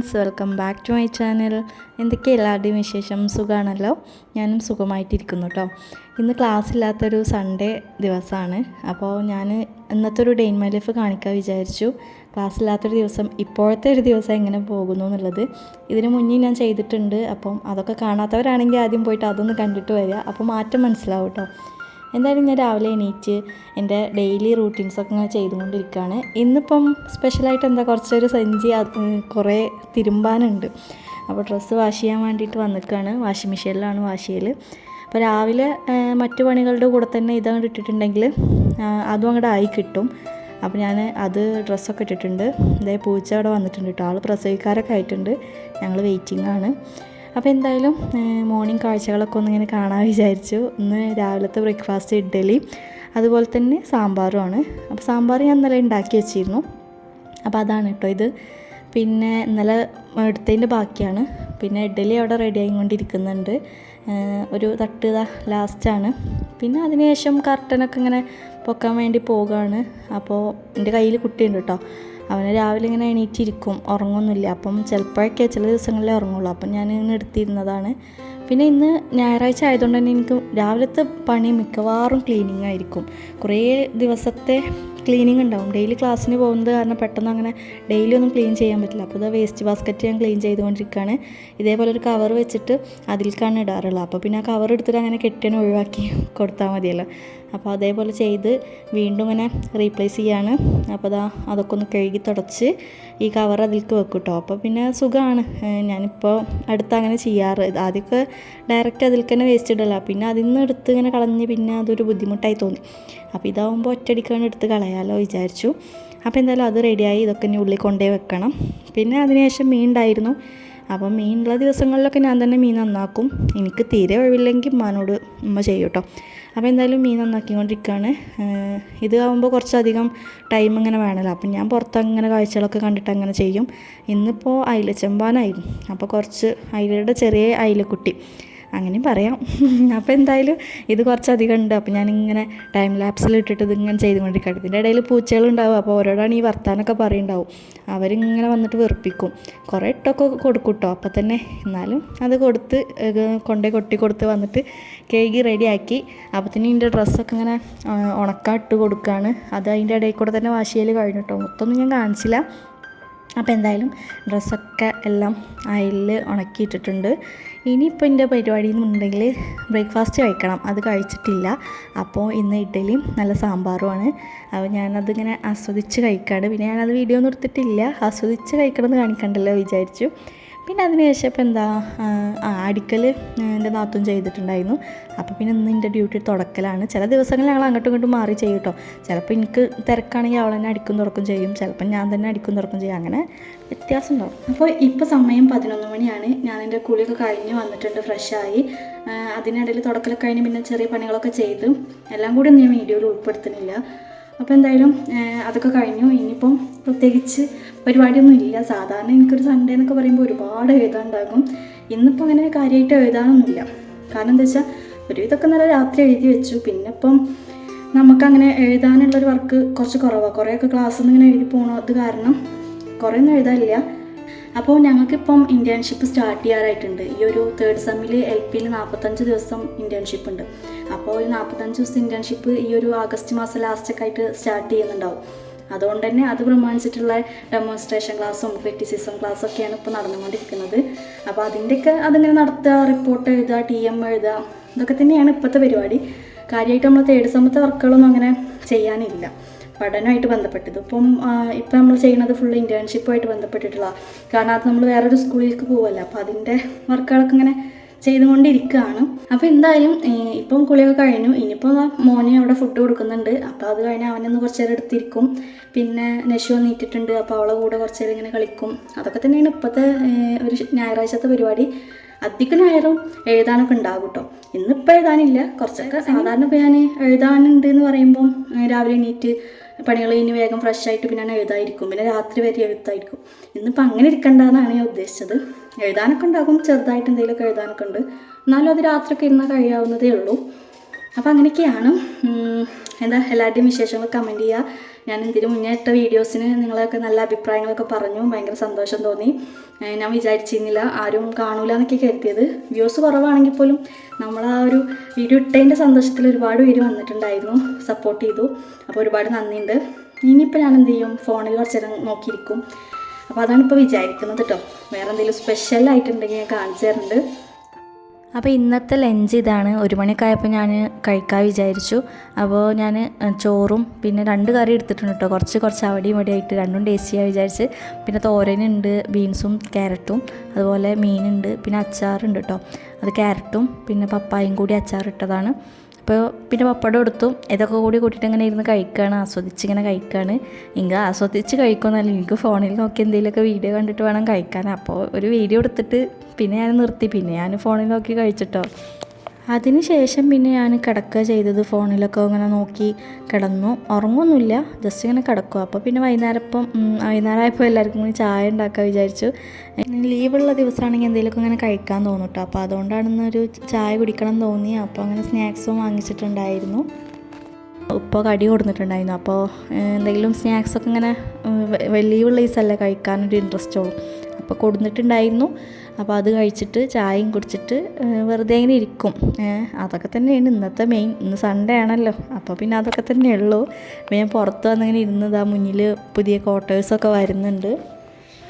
Friends welcome back to my channel. എന്തൊക്കെ എല്ലാവരുടെയും വിശേഷം? സുഖമാണല്ലോ ഞാനും സുഖമായിട്ടിരിക്കുന്നു കേട്ടോ ഇന്ന് ക്ലാസ് ഇല്ലാത്തൊരു സൺഡേ ദിവസമാണ് അപ്പോൾ ഞാൻ ഇന്നത്തെ ഒരു ഡെയിൻ മൈ ലൈഫ് കാണിക്കാൻ വിചാരിച്ചു. ക്ലാസ് ഇല്ലാത്തൊരു ദിവസം ഇപ്പോഴത്തെ ഒരു ദിവസം എങ്ങനെ പോകുന്നു എന്നുള്ളത് ഇതിന് മുന്നേ ഞാൻ ചെയ്തിട്ടുണ്ട്. അപ്പം അതൊക്കെ കാണാത്തവരാണെങ്കിൽ ആദ്യം പോയിട്ട് അതൊന്ന് കണ്ടിട്ട് വരിക. അപ്പോൾ മാറ്റം മനസ്സിലാവും കേട്ടോ എന്തായാലും ഞാൻ രാവിലെ എണീറ്റ് എന്റെ ഡെയിലി റൂട്ടീൻസൊക്കെ ഇങ്ങനെ ചെയ്തുകൊണ്ടിരിക്കുകയാണ്. ഇന്നിപ്പം സ്പെഷ്യലായിട്ട് എന്താ കുറച്ചൊരു സഞ്ചി കുറേ തിരുമ്പാനുണ്ട്. അപ്പോൾ ഡ്രസ്സ് വാഷ് ചെയ്യാൻ വേണ്ടിയിട്ട് വന്നിക്കുകയാണ് വാഷിംഗ് മെഷീനിലാണ് വാഷ് ചെയ്യൽ അപ്പോൾ രാവിലെ മറ്റു പണികളുടെ കൂടെ തന്നെ ഇതങ്ങോട്ട് ഇട്ടിട്ടുണ്ടെങ്കിൽ അതും അങ്ങോട്ട് ആയി കിട്ടും. അപ്പോൾ ഞാൻ അത് ഡ്രസ്സൊക്കെ ഇട്ടിട്ടുണ്ട്. ഇതേ പൂച്ച അവിടെ വന്നിട്ടുണ്ട് കേട്ടോ. ആൾ പ്രസവിക്കാരൊക്കെ ആയിട്ടുണ്ട്. ഞങ്ങൾ വെയിറ്റിംഗ് ആണ്. അപ്പോൾ എന്തായാലും മോർണിംഗ് കാഴ്ചകളൊക്കെ ഒന്ന് ഇങ്ങനെ കാണാൻ വിചാരിച്ചു. ഇന്ന് രാവിലത്തെ ബ്രേക്ക്ഫാസ്റ്റ് ഇഡ്ഡലി അതുപോലെ തന്നെ സാമ്പാറുമാണ് അപ്പോൾ സാമ്പാർ ഞാൻ ഇന്നലെ ഉണ്ടാക്കി വെച്ചിരുന്നു. അപ്പോൾ അതാണ് കേട്ടോ ഇത്. പിന്നെ ഇന്നലെ എടുത്തതിന്റെ ബാക്കിയാണ്. പിന്നെ ഇഡ്ഡലി അവിടെ റെഡി ആയിക്കൊണ്ടിരിക്കുന്നുണ്ട്. ഒരു തട്ട് ലാസ്റ്റാണ് പിന്നെ അതിനുശേഷം കർട്ടനൊക്കെ ഇങ്ങനെ പൊക്കാൻ വേണ്ടി പോവുകയാണ് അപ്പോൾ എന്റെ കയ്യിൽ കുട്ടിയുണ്ട് കേട്ടോ. അവന് രാവിലെ ഇങ്ങനെ എണീറ്റിരിക്കും ഉറങ്ങുന്നില്ല അപ്പം ചിലപ്പോഴൊക്കെ ചില ദിവസങ്ങളിലേ ഉറങ്ങുള്ളൂ. അപ്പം ഞാൻ ഇങ്ങനെ എടുത്തിരുന്നതാണ്. പിന്നെ ഇന്ന് ഞായറാഴ്ച ആയതുകൊണ്ട് തന്നെ എനിക്ക് രാവിലത്തെ പണി മിക്കവാറും ക്ലീനിങ് ആയിരിക്കും. കുറേ ദിവസത്തെ ക്ലീനിങ് ഉണ്ടാവും. ഡെയിലി ക്ലാസ്സിന് പോകുന്നത് കാരണം പെട്ടെന്ന് അങ്ങനെ ഡെയിലി ഒന്നും ക്ലീൻ ചെയ്യാൻ പറ്റില്ല. അപ്പോൾ ഇത് വേസ്റ്റ് ബാസ്ക്കറ്റ് ഞാൻ ക്ലീൻ ചെയ്തുകൊണ്ടിരിക്കുകയാണ് ഇതേപോലെ ഒരു കവർ വെച്ചിട്ട് അതിലേക്കാണ് ഇടാറുള്ളത്. അപ്പോൾ പിന്നെ ആ കവർ എടുത്തിട്ട് അങ്ങനെ കെട്ടിയാണ് ഒഴിവാക്കി കൊടുത്താൽ മതിയല്ലോ. അപ്പോൾ അതേപോലെ ചെയ്ത് വീണ്ടും ഇങ്ങനെ റീപ്ലേസ് ചെയ്യാണ്. അപ്പോൾ അതാ അതൊക്കെ ഒന്ന് കഴുകി തുടച്ച് ഈ കവർ അതിലേക്ക് വെക്കും കേട്ടോ അപ്പോൾ പിന്നെ സുഖമാണ് ഞാനിപ്പോൾ അടുത്ത് അങ്ങനെ ചെയ്യാറ്. ആദ്യമൊക്കെ ഡയറക്റ്റ് അതിലേക്ക് തന്നെ വേസ്റ്റ് ഇടല. പിന്നെ അതിൽ നിന്ന് എടുത്ത് ഇങ്ങനെ കളഞ്ഞ് പിന്നെ അതൊരു ബുദ്ധിമുട്ടായി തോന്നി. അപ്പോൾ ഇതാവുമ്പോൾ ഒറ്റയടിക്കാണ് എടുത്ത് കളയാമല്ലോ വിചാരിച്ചു. അപ്പോൾ എന്തായാലും അത് റെഡിയായി ഇതൊക്കെ ഇനി ഉള്ളിൽ കൊണ്ടേ വെക്കണം. പിന്നെ അതിനുശേഷം മീൻ ഉണ്ടായിരുന്നു അപ്പം മീനുള്ള ദിവസങ്ങളിലൊക്കെ ഞാൻ തന്നെ മീൻ നന്നാക്കും. എനിക്ക് തീരെ ഒഴിവില്ലെങ്കിൽ ഉമ്മാനോട് ഉമ്മ ചെയ്യും കേട്ടോ. അപ്പോൾ എന്തായാലും മീൻ നന്നാക്കിക്കൊണ്ടിരിക്കുകയാണ്. ഇത് ആകുമ്പോൾ കുറച്ചധികം ടൈം ഇങ്ങനെ വേണമല്ലോ. അപ്പം ഞാൻ പുറത്ത് അങ്ങനെ കാഴ്ചകളൊക്കെ കണ്ടിട്ട് അങ്ങനെ ചെയ്യും. ഇന്നിപ്പോൾ അയില ചെമ്പാനായിരുന്നു അപ്പോൾ കുറച്ച് അയിലയുടെ ചെറിയ അയിലക്കുട്ടി. അങ്ങനെയും പറയാം. അപ്പോൾ എന്തായാലും ഇത് കുറച്ചധികം ഉണ്ട്. അപ്പോൾ ഞാനിങ്ങനെ ടൈം ലാപ്സിൽ ഇട്ടിട്ട് ഇതിങ്ങനെ ചെയ്തുകൊണ്ടിരിക്കുകയാണ്. ഇതിന്റെ ഇടയിൽ പൂച്ചകളുണ്ടാവും അപ്പോൾ ഓരോടാണ് ഈ വർത്താനൊക്കെ പറയുന്നുണ്ടാവും അവരിങ്ങനെ വന്നിട്ട് വെറുപ്പിക്കും. കുറേ ഇട്ടൊക്കെ കൊടുക്കും കേട്ടോ അപ്പോൾ തന്നെ എന്നാലും അത് കൊടുത്ത് കൊണ്ടേ കൊട്ടി കൊടുത്ത് വന്നിട്ട് കേക്ക് റെഡിയാക്കി അപ്പത്തിന് ഇതിന്റെ ഡ്രസ്സൊക്കെ ഇങ്ങനെ ഉണക്കാൻ ഇട്ട് കൊടുക്കുകയാണ് അത് അതിന്റെ ഇടയിൽ കൂടെ തന്നെ വാഷ് ചെയ്യൽ കഴിഞ്ഞു കേട്ടോ മൊത്തമൊന്നും ഞാൻ കാണിച്ചില്ല. അപ്പോൾ എന്തായാലും ഡ്രസ്സൊക്കെ എല്ലാം അയലിൽ ഉണക്കിയിട്ടിട്ടുണ്ട്. ഇനിയിപ്പോൾ എന്റെ പരിപാടി എന്നുണ്ടെങ്കിൽ ബ്രേക്ക്ഫാസ്റ്റ് കഴിക്കണം. അത് കഴിച്ചിട്ടില്ല. അപ്പോൾ ഇന്ന് ഇഡ്ഡലിയും നല്ല സാമ്പാറുമാണ്. അപ്പോൾ ഞാനതിങ്ങനെ ആസ്വദിച്ച് കഴിക്കാണ്. പിന്നെ ഞാനത് വീഡിയോ ഒന്നും എടുത്തിട്ടില്ല. ആസ്വദിച്ച് കഴിക്കണമെന്ന് കാണിക്കണ്ടല്ലോ വിചാരിച്ചു. പിന്നെ അതിന് ശേഷം ഇപ്പോൾ എന്താ അടിക്കൽ എന്റെ നാത്തും ചെയ്തിട്ടുണ്ടായിരുന്നു. അപ്പോൾ പിന്നെ ഇന്ന് എന്റെ ഡ്യൂട്ടി തുടക്കലാണ്. ചില ദിവസങ്ങളിൽ ഞങ്ങൾ അങ്ങോട്ടും ഇങ്ങോട്ടും മാറി ചെയ്യും കേട്ടോ. ചിലപ്പോൾ എനിക്ക് തിരക്കാണെങ്കിൽ അവൾ തന്നെ അടിക്കും തുറക്കും ചെയ്യും. ചിലപ്പോൾ ഞാൻ തന്നെ അടിക്കും തുറക്കും ചെയ്യും. അങ്ങനെ വ്യത്യാസം ഉണ്ടാവും. അപ്പോൾ ഇപ്പോൾ സമയം പതിനൊന്ന് മണിയാണ്. ഞാൻ എന്റെ കുളിയൊക്കെ കഴിഞ്ഞ് വന്നിട്ടുണ്ട് ഫ്രഷായി അതിനിടയിൽ തുടക്കലൊക്കെ കഴിഞ്ഞ് പിന്നെ ചെറിയ പണികളൊക്കെ ചെയ്തു. എല്ലാം കൂടി ഞാൻ വീഡിയോയിൽ ഉൾപ്പെടുത്തുന്നില്ല. അപ്പോൾ എന്തായാലും അതൊക്കെ കഴിഞ്ഞു. ഇനിയിപ്പം പ്രത്യേകിച്ച് പരിപാടിയൊന്നും ഇല്ല. സാധാരണ എനിക്കൊരു സൺഡേ എന്നൊക്കെ പറയുമ്പോൾ ഒരുപാട് എഴുതാനുണ്ടാകും ഇന്നിപ്പോൾ അങ്ങനെ കാര്യമായിട്ട് എഴുതാനൊന്നുമില്ല. കാരണം എന്താ വെച്ചാൽ ഒരുവിധമൊക്കെ നല്ല രാത്രി എഴുതി വെച്ചു. പിന്നെ ഇപ്പം നമുക്കങ്ങനെ എഴുതാനുള്ളൊരു വർക്ക് കുറച്ച് കുറവാണ് കുറേയൊക്കെ ക്ലാസ്സിൽ നിന്ന് ഇങ്ങനെ എഴുതി പോണത് കാരണം കുറേ ഒന്നും എഴുതാനില്ല. അപ്പോൾ ഞങ്ങൾക്കിപ്പം ഇന്റേൺഷിപ്പ് സ്റ്റാർട്ട് ചെയ്യാറായിട്ടുണ്ട്. ഈ ഒരു തേർഡ് സെമ്മിൽ എൽ പിയിൽ നാൽപ്പത്തഞ്ച് ദിവസം ഇന്റേൺഷിപ്പ് ഉണ്ട്. അപ്പോൾ ഒരു നാൽപ്പത്തഞ്ച് ദിവസം ഇന്റേൺഷിപ്പ് ഈ ഒരു ആഗസ്റ്റ് മാസം ലാസ്റ്റൊക്കെ ആയിട്ട് സ്റ്റാർട്ട് ചെയ്യുന്നുണ്ടാവും. അതുകൊണ്ട് തന്നെ അത് പ്രമാണിച്ചിട്ടുള്ള ഡെമോൺസ്ട്രേഷൻ ക്ലാസ്സും ക്രിറ്റിസിസം ക്ലാസ്സും ഒക്കെയാണ് ഇപ്പോൾ നടന്നുകൊണ്ടിരിക്കുന്നത്. അപ്പോൾ അതിന്റെയൊക്കെ അതിങ്ങനെ നടത്തുക റിപ്പോർട്ട് എഴുതുക ടി എം എഴുതുക ഇതൊക്കെ തന്നെയാണ് ഇപ്പോഴത്തെ പരിപാടി. കാര്യമായിട്ട് നമ്മൾ തേർഡ് സമത്തെ വർക്കുകളൊന്നും അങ്ങനെ ചെയ്യാനില്ല. പഠനമായിട്ട് ബന്ധപ്പെട്ടത്. ഇപ്പം ഇപ്പം നമ്മൾ ചെയ്യുന്നത് ഫുൾ ഇന്റേൺഷിപ്പുമായിട്ട് ബന്ധപ്പെട്ടിട്ടുള്ള കാരണം അത് നമ്മൾ വേറൊരു സ്കൂളിലേക്ക് പോകുമല്ലോ അപ്പോൾ അതിന്റെ വർക്കുകളൊക്കെ ഇങ്ങനെ ചെയ്തുകൊണ്ടിരിക്കുകയാണ്. അപ്പോൾ എന്തായാലും ഇപ്പം കുളിയൊക്കെ കഴിഞ്ഞു. ഇനിയിപ്പോൾ മോനെ അവിടെ ഫുഡ് കൊടുക്കുന്നുണ്ട്. അപ്പോൾ അത് കഴിഞ്ഞ് അവനൊന്ന് കുറച്ച് നേരം എടുത്തിരിക്കും. പിന്നെ നെശു നീറ്റിട്ടുണ്ട് അപ്പോൾ അവളെ കൂടെ കുറച്ച് നേരം ഇങ്ങനെ കളിക്കും. അതൊക്കെ തന്നെയാണ് ഇപ്പോഴത്തെ ഒരു ഞായറാഴ്ചത്തെ പരിപാടി. അധികം നേരം എഴുതാനൊക്കെ ഉണ്ടാകും കേട്ടോ. ഇന്നിപ്പോൾ എഴുതാനില്ല. കുറച്ചൊക്കെ സാധാരണ ഇപ്പോൾ ഞാൻ എഴുതാനുണ്ട് എന്ന് പറയുമ്പം രാവിലെ എണീറ്റ് പണികൾ ഇനി വേഗം ഫ്രഷ് ആയിട്ട് പിന്നെ എഴുതായിരിക്കും. പിന്നെ രാത്രി വരെ എഴുത്തായിരിക്കും. ഇന്നിപ്പോൾ അങ്ങനെ ഇരിക്കണ്ടെന്നാണ് ഞാൻ ഉദ്ദേശിച്ചത്. എഴുതാനൊക്കെ ഉണ്ടാകും. ചെറുതായിട്ട് എന്തെങ്കിലുമൊക്കെ എഴുതാനൊക്കെ ഉണ്ട്. എന്നാലും അത് രാത്രിയൊക്കെ ഇരുന്ന് കഴിയാവുന്നതേ ഉള്ളൂ. അപ്പോൾ അങ്ങനെയൊക്കെയാണ്. എന്താ എല്ലാവരുടെയും വിശേഷങ്ങൾ കമന്റ് ചെയ്യുക. ഞാൻ ഇതിന് മുന്നേ ഇട്ട വീഡിയോസിന് നിങ്ങളൊക്കെ നല്ല അഭിപ്രായങ്ങളൊക്കെ പറഞ്ഞു. ഭയങ്കര സന്തോഷം തോന്നി. ഞാൻ വിചാരിച്ചിരുന്നില്ല ആരും കാണൂല എന്നൊക്കെ കരുതിയത്. വ്യൂസ് കുറവാണെങ്കിൽ പോലും നമ്മൾ ആ ഒരു വീഡിയോ ഇട്ടതിന്റെ സന്തോഷത്തിൽ ഒരുപാട് പേര് വന്നിട്ടുണ്ടായിരുന്നു. സപ്പോർട്ട് ചെയ്തു. അപ്പോൾ ഒരുപാട് നന്ദിയുണ്ട്. ഇനിയിപ്പോൾ ഞാൻ എന്ത് ചെയ്യും? ഫോണിൽ കുറച്ച് നേരം നോക്കിയിരിക്കും. അപ്പോൾ അതാണ് ഇപ്പോൾ വിചാരിക്കുന്നത് കേട്ടോ വേറെ എന്തെങ്കിലും സ്പെഷ്യൽ ആയിട്ടുണ്ടെങ്കിൽ ഞാൻ കാണിച്ചു തരുന്നുണ്ട് അപ്പോൾ ഇന്നത്തെ ലഞ്ച് ഇതാണ്. ഒരു മണിയൊക്കെ ആയപ്പോൾ ഞാൻ കഴിക്കാൻ വിചാരിച്ചു. അപ്പോൾ ഞാൻ ചോറും പിന്നെ രണ്ട് കറി എടുത്തിട്ടുണ്ട് കേട്ടോ കുറച്ച് കുറച്ച് അവിടെയും ഇവിടെ ആയിട്ട് രണ്ടും ടേസ്റ്റ് ചെയ്യാൻ വിചാരിച്ച്. പിന്നെ തോരനുണ്ട് ബീൻസും ക്യാരറ്റും അതുപോലെ മീനുണ്ട് പിന്നെ അച്ചാറുണ്ട് കേട്ടോ അത് ക്യാരറ്റും പിന്നെ പപ്പായും കൂടി അച്ചാറിട്ടതാണ്. അപ്പോൾ പിന്നെ പപ്പടം എടുത്തു. ഇതൊക്കെ കൂടി കൂട്ടിയിട്ട് ഇങ്ങനെ ഇരുന്ന് കഴിക്കുകയാണ് ആസ്വദിച്ച് ഇങ്ങനെ കഴിക്കുകയാണ് ഇങ്ങ ആസ്വദിച്ച് കഴിക്കുമെന്നല്ല എനിക്ക് ഫോണിൽ നോക്കി എന്തെങ്കിലുമൊക്കെ വീഡിയോ കണ്ടിട്ട് വേണം കഴിക്കാൻ. അപ്പോൾ ഒരു വീഡിയോ എടുത്തിട്ട് പിന്നെ ഞാൻ നിർത്തി. പിന്നെ ഞാൻ ഫോണിൽ നോക്കി കഴിച്ചിട്ടോ. അതിന് ശേഷം പിന്നെ ഞാൻ കിടക്കുക ചെയ്തത്. ഫോണിലൊക്കെ ഇങ്ങനെ നോക്കി കിടന്നു. ഉറങ്ങൊന്നുമില്ല. ജസ്റ്റ് ഇങ്ങനെ കിടക്കും അപ്പോൾ പിന്നെ വൈകുന്നേരം ഇപ്പം വൈകുന്നേരം ആയപ്പോൾ എല്ലാവർക്കും കൂടി ചായ ഉണ്ടാക്കാൻ വിചാരിച്ചു. ലീവുള്ള ദിവസമാണെങ്കിൽ എന്തെങ്കിലുമൊക്കെ ഇങ്ങനെ കഴിക്കാൻ തോന്നും കേട്ടോ അപ്പോൾ അതുകൊണ്ടാണ് ഒരു ചായ കുടിക്കണം തോന്നി. അപ്പോൾ അങ്ങനെ സ്നാക്സും വാങ്ങിച്ചിട്ടുണ്ടായിരുന്നു. ഉപ്പ കടി കൊടുത്തിട്ടുണ്ടായിരുന്നു. അപ്പോൾ എന്തെങ്കിലും സ്നാക്സൊക്കെ ഇങ്ങനെ ലീവുള്ള ദിവസമല്ലേ കഴിക്കാനൊരു ഇൻട്രസ്റ്റ് ഉള്ളൂ. അപ്പോൾ കൊടുത്തിട്ടുണ്ടായിരുന്നു. അപ്പോൾ അത് കഴിച്ചിട്ട് ചായയും കുടിച്ചിട്ട് വെറുതെ ഇങ്ങനെ ഇരിക്കും. അതൊക്കെ തന്നെയാണ് ഇന്നത്തെ മെയിൻ. ഇന്ന് സൺഡേ ആണല്ലോ. അപ്പോൾ പിന്നെ അതൊക്കെ തന്നെ ഉള്ളൂ. ഞാൻ പുറത്ത് വന്നിങ്ങനെ ഇരുന്നതാ മുന്നിൽ പുതിയ ക്വാർട്ടേഴ്സൊക്കെ വരുന്നുണ്ട്.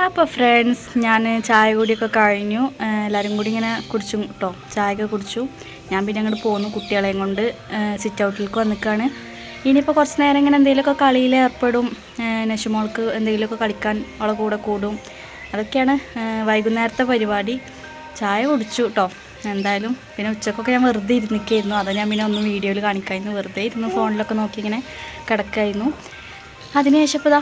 അപ്പോൾ ഫ്രണ്ട്സ് ഞാൻ ചായ കൂടിയൊക്കെ കഴിഞ്ഞു. എല്ലാവരും കൂടി ഇങ്ങനെ കുടിച്ചു കേട്ടോ ചായയൊക്കെ കുടിച്ചു. ഞാൻ പിന്നെ അങ്ങോട്ട് പോന്നു കുട്ടികളെയും കൊണ്ട്. സിറ്റ് ഔട്ടിലേക്ക് വന്നിക്കാണ്. ഇനിയിപ്പോൾ കുറച്ച് നേരം ഇങ്ങനെ എന്തെങ്കിലുമൊക്കെ കളിയിൽ ഏർപ്പെടും. നശുമോൾക്ക് എന്തെങ്കിലുമൊക്കെ കളിക്കാൻ അവളെ കൂടെ കൂടും. അതൊക്കെയാണ് വൈകുന്നേരത്തെ പരിപാടി. ചായ കുടിച്ചു കേട്ടോ എന്തായാലും പിന്നെ ഉച്ചക്കൊക്കെ ഞാൻ വെറുതെ ഇരുന്നിക്കായിരുന്നു. അതാ ഞാൻ പിന്നെ ഒന്ന് വീഡിയോയിൽ കാണിക്കായിരുന്നു. വെറുതെ ഇരുന്ന് ഫോണിലൊക്കെ നോക്കി ഇങ്ങനെ കിടക്കായിരുന്നു. അതിനുശേഷം ഇപ്പോൾ ഇതാ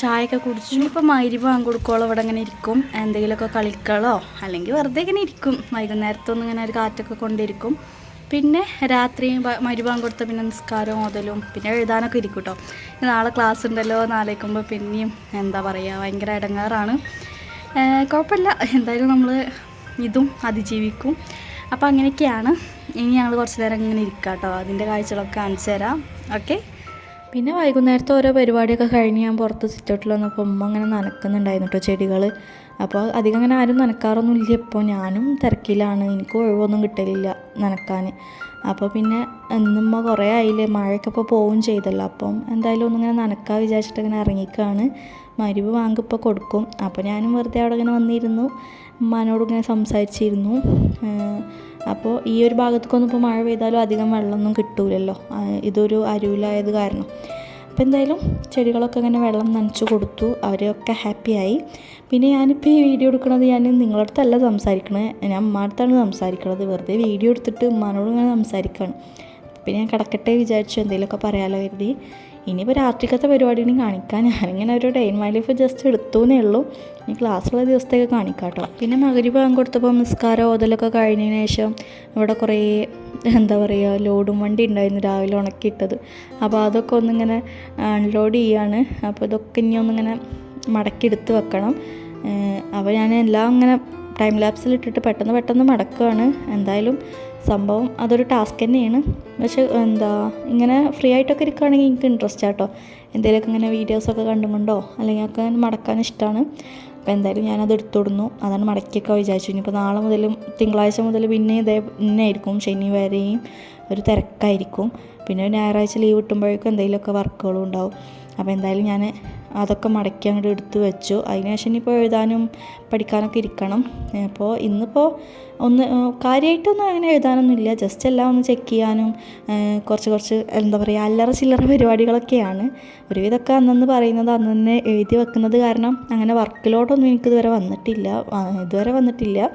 ചായയൊക്കെ കുടിച്ചു. ഇപ്പോൾ മൈരിവ് കൊടുക്കോളം ഇവിടെ ഇങ്ങനെ ഇരിക്കും. എന്തെങ്കിലുമൊക്കെ കളിക്കളോ അല്ലെങ്കിൽ വെറുതെ ഇങ്ങനെ ഇരിക്കും. വൈകുന്നേരത്തൊന്നും ഇങ്ങനെ ഒരു കാറ്റൊക്കെ കൊണ്ടിരിക്കും. പിന്നെ രാത്രി മരുഭാഗം കൊടുത്ത പിന്നെ നിസ്കാരവും മുതലും പിന്നെ എഴുതാനൊക്കെ ഇരിക്കും കേട്ടോ നാളെ ക്ലാസ് ഉണ്ടല്ലോ നാളേക്കുമ്പോൾ പിന്നെയും എന്താ പറയുക ഭയങ്കര ഇടങ്ങാറാണ്. കുഴപ്പമില്ല. എന്തായാലും നമ്മൾ ഇതും അതിജീവിക്കും. അപ്പോൾ അങ്ങനെയൊക്കെയാണ്. ഇനി ഞങ്ങൾ കുറച്ച് നേരം ഇങ്ങനെ ഇരിക്കാം കേട്ടോ അതിന്റെ കാഴ്ചകളൊക്കെ കാണിച്ചു തരാം. ഓക്കെ? പിന്നെ വൈകുന്നേരത്തെ ഓരോ പരിപാടിയൊക്കെ കഴിഞ്ഞ് ഞാൻ പുറത്ത് സിറ്റൗട്ടിൽ വന്നപ്പോൾ ഉമ്മ അങ്ങനെ നനക്കുന്നുണ്ടായിരുന്നു കേട്ടോ ചെടികൾ അപ്പോൾ അധികം അങ്ങനെ ആരും നനക്കാറൊന്നും ഇല്ല ഇപ്പോൾ ഞാനും തിരക്കിലാണ്. എനിക്ക് ഒഴിവൊന്നും കിട്ടലില്ല നനക്കാൻ അപ്പോൾ പിന്നെ എന്നുമ്മ കുറേ ആയില്ലേ? മഴയൊക്കെ ഇപ്പോൾ പോവുകയും ചെയ്തല്ലോ. അപ്പം എന്തായാലും ഒന്നിങ്ങനെ നനക്കാൻ വിചാരിച്ചിട്ട് ഇങ്ങനെ ഇറങ്ങിക്കാണ്. മരുവ് വാങ്ങിപ്പോൾ കൊടുക്കും. അപ്പോൾ ഞാനും വെറുതെ അവിടെ ഇങ്ങനെ വന്നിരുന്നു. ഉമ്മാനോട് ഇങ്ങനെ സംസാരിച്ചിരുന്നു. അപ്പോൾ ഈ ഒരു ഭാഗത്തേക്കൊന്നും ഇപ്പോൾ മഴ പെയ്താലും അധികം വെള്ളമൊന്നും കിട്ടൂലല്ലോ. ഇതൊരു അരുവിലായത് കാരണം. അപ്പോൾ എന്തായാലും ചെടികളൊക്കെ ഇങ്ങനെ വെള്ളം നനച്ചു കൊടുത്തു. അവരൊക്കെ ഹാപ്പിയായി പിന്നെ ഞാനിപ്പോൾ ഈ വീഡിയോ എടുക്കുന്നത് ഞാൻ നിങ്ങളുടെ അടുത്തല്ല സംസാരിക്കണത് ഞാൻ ഉമ്മാടുത്താണ് സംസാരിക്കണത്. വെറുതെ വീഡിയോ എടുത്തിട്ട് ഉമ്മാനോട് ഇങ്ങനെ സംസാരിക്കുകയാണ് പിന്നെ ഞാൻ കിടക്കട്ടെ വിചാരിച്ചു. എന്തെങ്കിലുമൊക്കെ പറയാമല്ലോ കരുതി. ഇനിയിപ്പോൾ രാത്രിക്കത്തെ പരിപാടിയും കാണിക്കാൻ ഞാനിങ്ങനെ ഒരു day in my life just എടുത്തുവെന്നേ ഉള്ളൂ. ഇനി ക്ലാസ്സുള്ള ദിവസത്തേക്ക് കാണിക്കാം കേട്ടോ പിന്നെ മകരി ഭാഗം കൊടുത്തപ്പോൾ നിസ്കാരം ഓതലൊക്കെ കഴിഞ്ഞതിന് ശേഷം ഇവിടെ കുറേ എന്താ പറയുക ലോഡും വണ്ടി ഉണ്ടായിരുന്നു രാവിലെ ഉണക്കിയിട്ടത്. അപ്പോൾ അതൊക്കെ ഒന്നിങ്ങനെ അൺലോഡ് ചെയ്യാണ്. അപ്പോൾ ഇതൊക്കെ ഇനി ഒന്നിങ്ങനെ മടക്കിയെടുത്ത് വെക്കണം. അപ്പോൾ ഞാൻ എല്ലാം അങ്ങനെ ടൈം ലാപ്സിൽ ഇട്ടിട്ട് പെട്ടെന്ന് പെട്ടെന്ന് മടക്കുകയാണ് എന്തായാലും സംഭവം അതൊരു ടാസ്ക് തന്നെയാണ്. പക്ഷെ എന്താ ഇങ്ങനെ ഫ്രീ ആയിട്ടൊക്കെ ഇരിക്കുകയാണെങ്കിൽ എനിക്ക് ഇൻട്രസ്റ്റ് ആട്ടോ. എന്തെങ്കിലുമൊക്കെ ഇങ്ങനെ വീഡിയോസൊക്കെ കണ്ടുമുണ്ടോ കൊണ്ടോ അല്ലെങ്കിൽ ഒക്കെ മടക്കാൻ ഇഷ്ടമാണ് അപ്പോൾ എന്തായാലും ഞാനത് എടുത്തുവിടുന്നു. അതാണ് മടക്കിയൊക്കെ വിചാരിച്ചു ഇനിയിപ്പോൾ നാളെ മുതലും തിങ്കളാഴ്ച മുതൽ പിന്നെ ഇതേ പിന്നെ ആയിരിക്കും. ശനി വരെയും ഒരു തിരക്കായിരിക്കും. പിന്നെ ഞായറാഴ്ച ലീവ് കിട്ടുമ്പോഴേക്കും എന്തെങ്കിലുമൊക്കെ വർക്കുകളും ഉണ്ടാവും. അപ്പോൾ എന്തായാലും ഞാൻ അതൊക്കെ മടക്കി അങ്ങോട്ട് എടുത്ത് വെച്ചു. അതിനുശേഷം ഇനിയിപ്പോൾ എഴുതാനും പഠിക്കാനൊക്കെ ഇരിക്കണം. അപ്പോൾ ഇന്നിപ്പോൾ ഒന്ന് കാര്യമായിട്ടൊന്നും അങ്ങനെ എഴുതാനൊന്നുമില്ല. ജസ്റ്റ് എല്ലാം ഒന്ന് ചെക്ക് ചെയ്യാനും കുറച്ച് കുറച്ച് എന്താ പറയുക അല്ലറ ചില്ലറ പരിപാടികളൊക്കെയാണ്. ഒരുവിധമൊക്കെ അന്നെന്ന് പറയുന്നത് അന്ന് തന്നെ എഴുതി വെക്കുന്നത് കാരണം അങ്ങനെ വർക്കിലോട്ടൊന്നും എനിക്കിതുവരെ വന്നിട്ടില്ല. ഇതുവരെ വന്നിട്ടില്ല.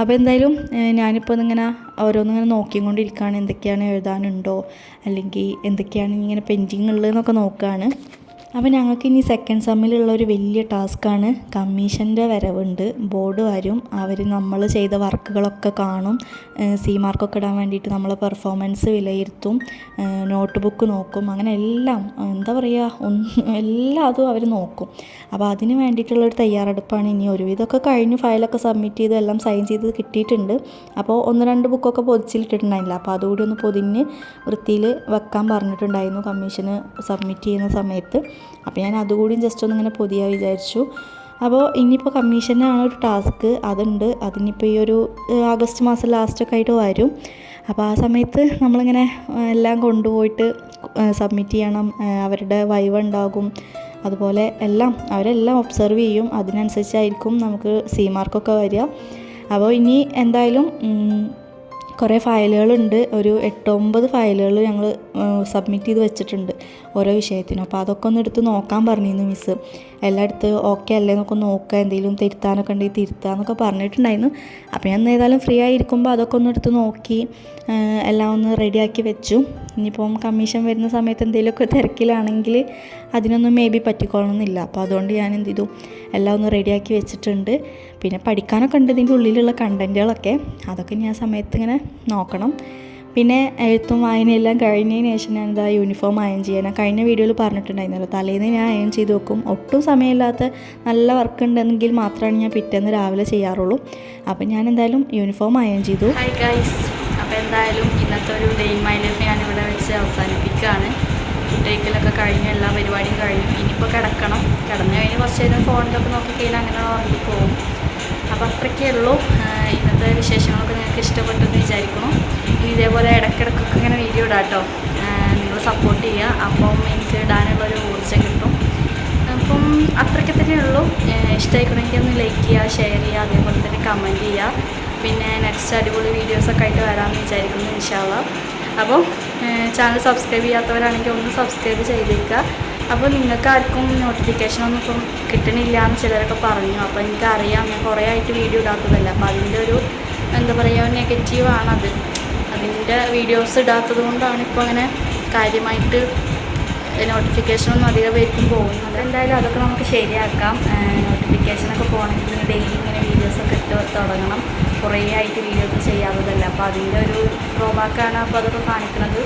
അപ്പോൾ എന്തായാലും ഞാനിപ്പോൾ ഇങ്ങനെ ഓരോന്നിങ്ങനെ നോക്കിക്കൊണ്ടിരിക്കുകയാണ് എന്തൊക്കെയാണ് എഴുതാനുണ്ടോ? അല്ലെങ്കിൽ എന്തൊക്കെയാണ് ഇങ്ങനെ പെൻഡിങ് ഉള്ളതെന്നൊക്കെ നോക്കുകയാണ് അപ്പോൾ ഞങ്ങൾക്ക് ഇനി സെക്കൻഡ് സെമ്മിലുള്ള ഒരു വലിയ ടാസ്ക്കാണ് കമ്മീഷന്റെ വരവുണ്ട്. ബോർഡ് വരും. അവർ നമ്മൾ ചെയ്ത വർക്കുകളൊക്കെ കാണും. സി മാർക്കൊക്കെ ഇടാൻ വേണ്ടിയിട്ട് നമ്മൾ പെർഫോമൻസ് വിലയിരുത്തും. നോട്ട് ബുക്ക് നോക്കും. അങ്ങനെ എല്ലാം എന്താ പറയുക ഒന്ന് എല്ലാതും അവർ നോക്കും. അപ്പോൾ അതിന് വേണ്ടിയിട്ടുള്ളൊരു തയ്യാറെടുപ്പാണ് ഇനി. ഒരുവിധമൊക്കെ കഴിഞ്ഞു ഫയലൊക്കെ സബ്മിറ്റ് ചെയ്ത് എല്ലാം സൈൻ ചെയ്ത് കിട്ടിയിട്ടുണ്ട്. അപ്പോൾ ഒന്ന് രണ്ട് ബുക്കൊക്കെ പൊതിച്ചിട്ടിട്ടുണ്ടായില്ല അപ്പോൾ അതുകൂടി ഒന്ന് പൊതിഞ്ഞ് വൃത്തിയിൽ വെക്കാൻ പറഞ്ഞിട്ടുണ്ടായിരുന്നു കമ്മീഷന് സബ്മിറ്റ് ചെയ്യുന്ന സമയത്ത്. അപ്പോൾ ഞാൻ അതുകൂടി ജസ്റ്റ് ഒന്നിങ്ങനെ പൊതിയാ വിചാരിച്ചു. അപ്പോൾ ഇനിയിപ്പോൾ കമ്മീഷനാണ് ഒരു ടാസ്ക് അതുണ്ട്. അതിനിപ്പോൾ ഈ ഒരു ആഗസ്റ്റ് മാസം ലാസ്റ്റൊക്കെ ആയിട്ട് വരും. അപ്പോൾ ആ സമയത്ത് നമ്മളിങ്ങനെ എല്ലാം കൊണ്ടുപോയിട്ട് സബ്മിറ്റ് ചെയ്യണം. അവരുടെ വൈവ് ഉണ്ടാകും. അതുപോലെ എല്ലാം അവരെല്ലാം ഒബ്സർവ് ചെയ്യും. അതിനനുസരിച്ചായിരിക്കും നമുക്ക് സി മാർക്കൊക്കെ വരിക. അപ്പോൾ ഇനി എന്തായാലും കുറേ ഫയലുകളുണ്ട് ഒരു എട്ടൊമ്പത് ഫയലുകൾ ഞങ്ങൾ സബ്മിറ്റ് ചെയ്ത് വെച്ചിട്ടുണ്ട്. ഓരോ വിഷയത്തിനും. അപ്പോൾ അതൊക്കെ ഒന്ന് എടുത്ത് നോക്കാൻ പറഞ്ഞിരുന്നു മിസ്സ്. എല്ലായിടത്ത് ഓക്കെ അല്ലേ എന്നൊക്കെ നോക്കുക എന്തെങ്കിലും തിരുത്താനൊക്കെ ഉണ്ടെങ്കിൽ തിരുത്തുക എന്നൊക്കെ പറഞ്ഞിട്ടുണ്ടായിരുന്നു. അപ്പോൾ ഞാൻ ഏതായാലും ഫ്രീ ആയിരിക്കുമ്പോൾ അതൊക്കെ ഒന്ന് എടുത്ത് നോക്കി എല്ലാം ഒന്ന് റെഡിയാക്കി വെച്ചു. ഇനിയിപ്പം കമ്മീഷൻ വരുന്ന സമയത്ത് എന്തെങ്കിലുമൊക്കെ തിരക്കിലാണെങ്കിൽ അതിനൊന്നും മേ ബി പറ്റിക്കൊള്ളണമെന്നില്ല അപ്പോൾ അതുകൊണ്ട് ഞാൻ എന്ത് ചെയ്തു? എല്ലാം ഒന്ന് റെഡിയാക്കി വെച്ചിട്ടുണ്ട്. പിന്നെ പഠിക്കാനൊക്കെ ഉണ്ട് ഇതിന്റെ ഉള്ളിലുള്ള കണ്ടന്റുകളൊക്കെ അതൊക്കെ ഞാൻ സമയത്ത് ഇങ്ങനെ നോക്കണം. പിന്നെ എഴുത്തും വായനയെല്ലാം കഴിഞ്ഞതിന് ശേഷം ഞാൻ ഇതാ യൂണിഫോം അയൺ ചെയ്യാൻ. കഴിഞ്ഞ വീഡിയോയിൽ പറഞ്ഞിട്ടുണ്ടായിരുന്നല്ലോ തലേന്ന് ഞാൻ അയൺ ചെയ്ത് വെക്കും. ഒട്ടും സമയമില്ലാത്ത നല്ല വർക്ക് ഉണ്ടെങ്കിൽ മാത്രമാണ് ഞാൻ പിറ്റേന്ന് രാവിലെ ചെയ്യാറുള്ളൂ. അപ്പം ഞാൻ എന്തായാലും യൂണിഫോം അയൺ ചെയ്തു. അപ്പോൾ എന്തായാലും ഇന്നത്തെ ഒരു ഡേ മൈലേജ് ഞാൻ ഇവിടെ വെച്ച് അവസാനിപ്പിക്കുകയാണ്. ഫുഡ് കഴിക്കലൊക്കെ കഴിഞ്ഞു എല്ലാ പരിപാടിയും കഴിഞ്ഞു. ഇനിയിപ്പോൾ കിടക്കണം. കിടന്നു കഴിഞ്ഞ് കുറച്ച് നേരം ഫോണിലൊക്കെ നോക്കി കഴിഞ്ഞാൽ അങ്ങനെ ഉറങ്ങി പോകും. അപ്പോൾ അത്രയ്ക്കേ ഉള്ളൂ. ഇന്നത്തെ വിശേഷങ്ങളൊക്കെ നിങ്ങൾക്ക് ഇഷ്ടപ്പെട്ടെന്ന് വിചാരിക്കുന്നു. ഇതേപോലെ ഇടയ്ക്കിടയ്ക്കൊക്കെ ഇങ്ങനെ വീഡിയോ ഇടാം കേട്ടോ. നിങ്ങൾ സപ്പോർട്ട് ചെയ്യുക. അപ്പം എനിക്ക് ഇടാനുള്ളൊരു ഊർജം കിട്ടും. അപ്പം അത്രയ്ക്ക് തന്നെ ഉള്ളൂ. ഇഷ്ടമായിക്കണമെങ്കിൽ ഒന്ന് ലൈക്ക് ചെയ്യുക ഷെയർ ചെയ്യുക അതേപോലെ തന്നെ കമന്റ് ചെയ്യുക. പിന്നെ നെക്സ്റ്റ് അടിപൊളി വീഡിയോസൊക്കെ ആയിട്ട് വരാമെന്ന് വിചാരിക്കുന്നു ഇൻഷാല്ല അപ്പോൾ ചാനൽ സബ്സ്ക്രൈബ് ചെയ്യാത്തവരാണെങ്കിൽ ഒന്ന് സബ്സ്ക്രൈബ് ചെയ്തേക്കുക. അപ്പോൾ നിങ്ങൾക്ക് ആർക്കും നോട്ടിഫിക്കേഷൻ ഒന്നും ഇപ്പം കിട്ടണില്ല എന്ന് ചിലരൊക്കെ പറഞ്ഞു. അപ്പോൾ എനിക്കറിയാം ഞാൻ കുറേ ആയിട്ട് വീഡിയോ ഇടാത്തതല്ല. അപ്പോൾ അതിന്റെ ഒരു എന്താ പറയുക നെഗറ്റീവാണത് അതിന്റെ വീഡിയോസ് ഇടാത്തത് കൊണ്ടാണ് ഇപ്പോൾ അങ്ങനെ കാര്യമായിട്ട് നോട്ടിഫിക്കേഷനൊന്നും അധികം പേർക്കും പോകുന്നത്. എന്തായാലും അതൊക്കെ നമുക്ക് ശരിയാക്കാം. നോട്ടിഫിക്കേഷനൊക്കെ പോകണമെങ്കിൽ ഡെയിലി ഇങ്ങനെ വീഡിയോസൊക്കെ ഇട്ട് തുടങ്ങണം. കുറേ ആയിട്ട് വീഡിയോസ് ചെയ്യാത്തതല്ല. അപ്പോൾ അതിന്റെ ഒരു ഡ്രോബാക്കാണ് അപ്പോൾ അതൊക്കെ കാണിക്കുന്നത്.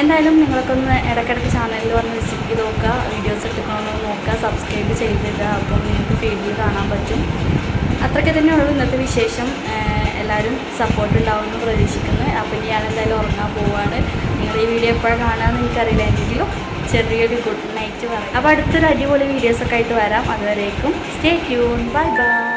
എന്തായാലും നിങ്ങൾക്കൊന്ന് ഒന്ന് ഇടയ്ക്കിടയ്ക്ക് ചാനലിൽ വന്ന് ചെയ്ത് നോക്കുക വീഡിയോസ് എടുക്കണമെന്ന് നോക്കുക സബ്സ്ക്രൈബ് ചെയ്തിടുക. അപ്പോൾ നിങ്ങൾക്ക് ഫീഡിൽ കാണാൻ പറ്റും. അത്രയ്ക്ക് തന്നെയുള്ളൂ ഇന്നത്തെ വിശേഷം. എല്ലാവരും സപ്പോർട്ട് ഉണ്ടാവുമെന്ന് പ്രതീക്ഷിക്കുന്നു. അപ്പോൾ ഞാൻ എന്തായാലും ഉറങ്ങാൻ പോവുകയാണ് നിങ്ങൾ ഈ വീഡിയോ എപ്പോഴാണ് കാണാമെന്ന് എനിക്കറിയില്ല. എന്തെങ്കിലും ചെറിയൊരു ഗുഡ് നൈറ്റ് പറയാം. അപ്പോൾ അടുത്തൊരു അടിപൊളി വീഡിയോസൊക്കെ ആയിട്ട് വരാം. അതുവരേക്കും. Stay tune bye bye